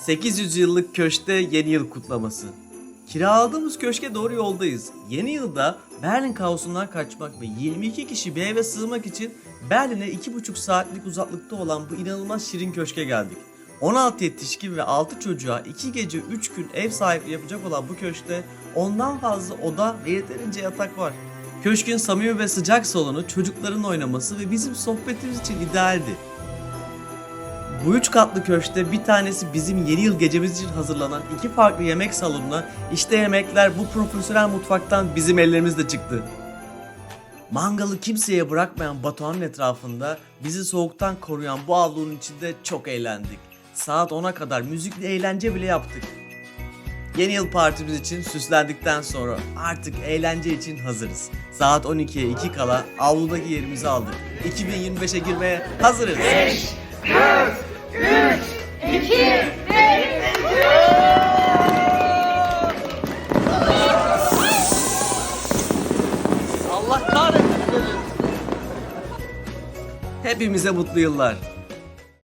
800 yıllık köşte yeni yıl kutlaması. Kiraladığımız köşke doğru yoldayız. Yeni yılda Berlin kaosundan kaçmak ve 22 kişi bir eve sığmak için Berlin'e 2,5 saatlik uzaklıkta olan bu inanılmaz şirin köşke geldik. 16 yetişkin ve 6 çocuğa 2 gece 3 gün ev sahipliği yapacak olan bu köşkte ondan fazla oda ve yeterince yatak var. Köşkün samimi ve sıcak salonu çocukların oynaması ve bizim sohbetimiz için idealdi. Bu üç katlı köşkte bir tanesi bizim yeni yıl gecemiz için hazırlanan iki farklı yemek salonuna işte yemekler bu profesyonel mutfaktan bizim ellerimizle çıktı. Mangalı kimseye bırakmayan Batuhan'ın etrafında bizi soğuktan koruyan bu avlunun içinde çok eğlendik. Saat 10'a kadar müzikli eğlence bile yaptık. Yeni yıl partimiz için süslendikten sonra artık eğlence için hazırız. Saat 12'ye 2 kala avludaki yerimizi aldık. 2025'e girmeye hazırız. Allah kahretsin. Hepimize mutlu yıllar.